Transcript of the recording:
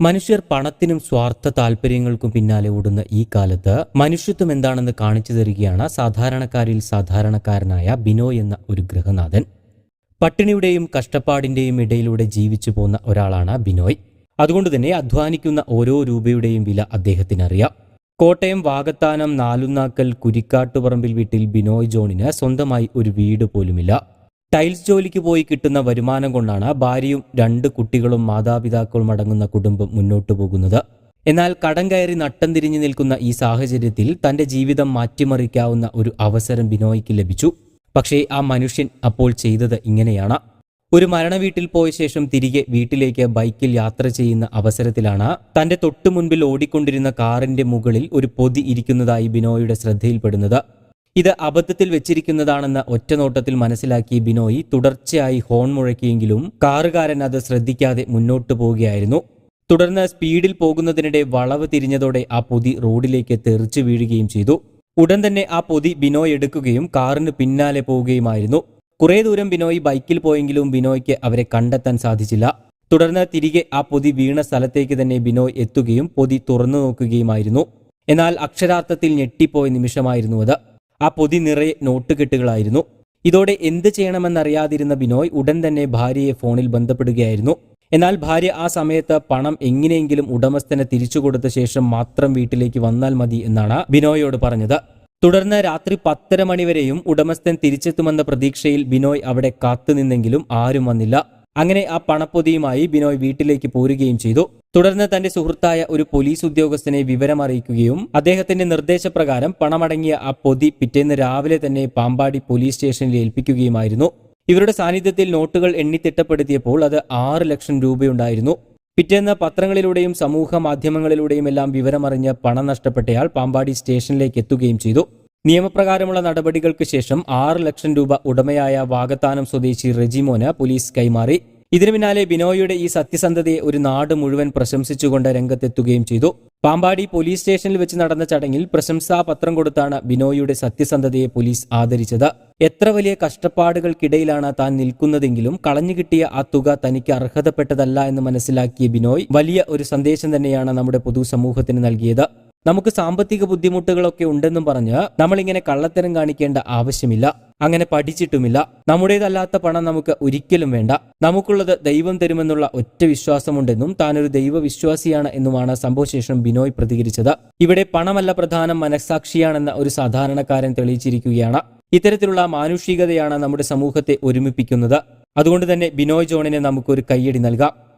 മനുഷ്യർ പണത്തിനും സ്വാർത്ഥ താല്പര്യങ്ങൾക്കും പിന്നാലെ ഓടുന്ന ഈ കാലത്ത് മനുഷ്യത്വം എന്താണെന്ന് കാണിച്ചു തരികയാണ് സാധാരണക്കാരിൽ സാധാരണക്കാരനായ ബിനോ എന്ന ഒരു ഗൃഹനാഥൻ പട്ടിണിയുടെയും കഷ്ടപ്പാടിന്റെയും ഇടയിലൂടെ ജീവിച്ചു പോന്ന ഒരാളാണ് ബിനോയ്. അതുകൊണ്ട് തന്നെ അധ്വാനിക്കുന്ന ഓരോ രൂപയുടെയും വില അദ്ദേഹത്തിന് അറിയാം കോട്ടയം വാകത്താനം നാലുനാക്കൽ കുരിക്കാട്ടുപറമ്പിൽ വീട്ടിൽ ബിനോയ് ജോണിന് സ്വന്തമായി ഒരു വീട് പോലുമില്ല. ടൈൽസ് ജോലിക്ക് പോയി കിട്ടുന്ന വരുമാനം കൊണ്ടാണ് ഭാര്യയും രണ്ട് കുട്ടികളും മാതാപിതാക്കളും അടങ്ങുന്ന കുടുംബം മുന്നോട്ടു പോകുന്നത്. എന്നാൽ കടം കയറി നട്ടം തിരിഞ്ഞു നിൽക്കുന്ന ഈ സാഹചര്യത്തിൽ തന്റെ ജീവിതം മാറ്റിമറിക്കാവുന്ന ഒരു അവസരം ബിനോയ്ക്ക് ലഭിച്ചു. പക്ഷേ ആ മനുഷ്യൻ അപ്പോൾ ചെയ്തത് ഇങ്ങനെയാണ്. ഒരു മരണവീട്ടിൽ പോയ ശേഷം തിരികെ വീട്ടിലേക്ക് ബൈക്കിൽ യാത്ര ചെയ്യുന്ന അവസരത്തിലാണ് തന്റെ തൊട്ടു മുൻപിൽ ഓടിക്കൊണ്ടിരുന്ന കാറിന്റെ മുകളിൽ ഒരു പൊതി ഇരിക്കുന്നതായി ബിനോയുടെ ശ്രദ്ധയിൽപ്പെടുന്നത്. ഇത് അബദ്ധത്തിൽ വെച്ചിരിക്കുന്നതാണെന്ന് ഒറ്റനോട്ടത്തിൽ മനസ്സിലാക്കി ബിനോയ് തുടർച്ചയായി ഹോൺ മുഴക്കിയെങ്കിലും കാറുകാരൻ അത് ശ്രദ്ധിക്കാതെ മുന്നോട്ടു പോവുകയായിരുന്നു. തുടർന്ന് സ്പീഡിൽ പോകുന്നതിനിടെ വളവ് തിരിഞ്ഞതോടെ ആ പൊതി റോഡിലേക്ക് തെറിച്ചു വീഴുകയും ചെയ്തു. ഉടൻ തന്നെ ആ പൊതി ബിനോയ് എടുക്കുകയും കാറിന് പിന്നാലെ പോവുകയുമായിരുന്നു. കുറേ ദൂരം ബിനോയ് ബൈക്കിൽ പോയെങ്കിലും ബിനോയ്ക്ക് അവരെ കണ്ടെത്താൻ സാധിച്ചില്ല. തുടർന്ന് തിരികെ ആ പൊതി വീണ സ്ഥലത്തേക്ക് തന്നെ ബിനോയ് എത്തുകയും പൊതി തുറന്നു നോക്കുകയുമായിരുന്നു. എന്നാൽ അക്ഷരാർത്ഥത്തിൽ ഞെട്ടിപ്പോയ നിമിഷമായിരുന്നു അത്. ആ പൊതി നിറയെ നോട്ട് കെട്ടുകളായിരുന്നു. ഇതോടെ എന്ത് ചെയ്യണമെന്നറിയാതിരുന്ന ബിനോയ് ഉടൻ തന്നെ ഭാര്യയെ ഫോണിൽ ബന്ധപ്പെടുകയായിരുന്നു. എന്നാൽ ഭാര്യ ആ സമയത്ത് പണം എങ്ങനെയെങ്കിലും ഉടമസ്ഥനെ തിരിച്ചു കൊടുത്ത ശേഷം മാത്രം വീട്ടിലേക്ക് വന്നാൽ മതി എന്നാണ് ബിനോയോട് പറഞ്ഞത്. തുടർന്ന് രാത്രി പത്തര മണിവരെയും ഉടമസ്ഥൻ തിരിച്ചെത്തുമെന്ന പ്രതീക്ഷയിൽ ബിനോയ് അവിടെ കാത്തുനിന്നെങ്കിലും ആരും വന്നില്ല. അങ്ങനെ ആ പണപ്പൊതിയുമായി ബിനോയ് വീട്ടിലേക്ക് പോരുകയും ചെയ്തു. തുടർന്ന് തന്റെ സുഹൃത്തായ ഒരു പോലീസ് ഉദ്യോഗസ്ഥനെ വിവരമറിയിക്കുകയും അദ്ദേഹത്തിന്റെ നിർദ്ദേശപ്രകാരം പണമടങ്ങിയ ആ പൊതി പിറ്റേന്ന് രാവിലെ തന്നെ പാമ്പാടി പോലീസ് സ്റ്റേഷനിൽ ഏൽപ്പിക്കുകയുമായിരുന്നു. ഇവരുടെ സാന്നിധ്യത്തിൽ നോട്ടുകൾ എണ്ണിത്തിട്ടപ്പെടുത്തിയപ്പോൾ അത് ആറ് ലക്ഷം രൂപയുണ്ടായിരുന്നു. പിറ്റേന്ന് പത്രങ്ങളിലൂടെയും സമൂഹ മാധ്യമങ്ങളിലൂടെയും എല്ലാം വിവരമറിഞ്ഞ് പണം നഷ്ടപ്പെട്ടയാൾ പാമ്പാടി സ്റ്റേഷനിലേക്ക് എത്തുകയും ചെയ്തു. നിയമപ്രകാരമുള്ള നടപടികൾക്ക് ശേഷം ആറ് ലക്ഷം രൂപ ഉടമയായ വാഗത്താനം സ്വദേശി റെജിമോന് പോലീസ് കൈമാറി. ഇതിനു പിന്നാലെ ബിനോയിയുടെ ഈ സത്യസന്ധതയെ ഒരു നാട് മുഴുവൻ പ്രശംസിച്ചുകൊണ്ട് രംഗത്തെത്തുകയും ചെയ്തു. പാമ്പാടി പോലീസ് സ്റ്റേഷനിൽ വെച്ച് നടന്ന ചടങ്ങിൽ പ്രശംസാ പത്രം കൊടുത്താണ് ബിനോയിയുടെ സത്യസന്ധതയെ പോലീസ് ആദരിച്ചത്. എത്ര വലിയ കഷ്ടപ്പാടുകൾക്കിടയിലാണ് താൻ നിൽക്കുന്നതെങ്കിലും കളഞ്ഞു കിട്ടിയ ആ തുക തനിക്ക് അർഹതപ്പെട്ടതല്ല എന്ന് മനസ്സിലാക്കിയ ബിനോയ് വലിയ ഒരു സന്ദേശം തന്നെയാണ് നമ്മുടെ പൊതുസമൂഹത്തിന് നൽകിയത്. നമുക്ക് സാമ്പത്തിക ബുദ്ധിമുട്ടുകളൊക്കെ ഉണ്ടെന്നും പറഞ്ഞ് നമ്മളിങ്ങനെ കള്ളത്തരം കാണിക്കേണ്ട ആവശ്യമില്ല. അങ്ങനെ പഠിച്ചിട്ടുമില്ല. നമ്മുടേതല്ലാത്ത പണം നമുക്ക് ഒരിക്കലും വേണ്ട. നമുക്കുള്ളത് ദൈവം തരുമെന്നുള്ള ഒറ്റ വിശ്വാസമുണ്ടെന്നും താനൊരു ദൈവവിശ്വാസിയാണ് എന്നുമാണ് സംഭവശേഷം ബിനോയ് പ്രതികരിച്ചത്. ഇവിടെ പണമല്ല പ്രധാനം മനസ്സാക്ഷിയാണെന്ന ഒരു സാധാരണക്കാരൻ തെളിയിച്ചിരിക്കുകയാണ്. ഇത്തരത്തിലുള്ള മാനുഷികതയാണ് നമ്മുടെ സമൂഹത്തെ ഒരുമിപ്പിക്കുന്നത്. അതുകൊണ്ട് തന്നെ ബിനോയ് ജോണിനെ നമുക്കൊരു കയ്യടി നൽകാം.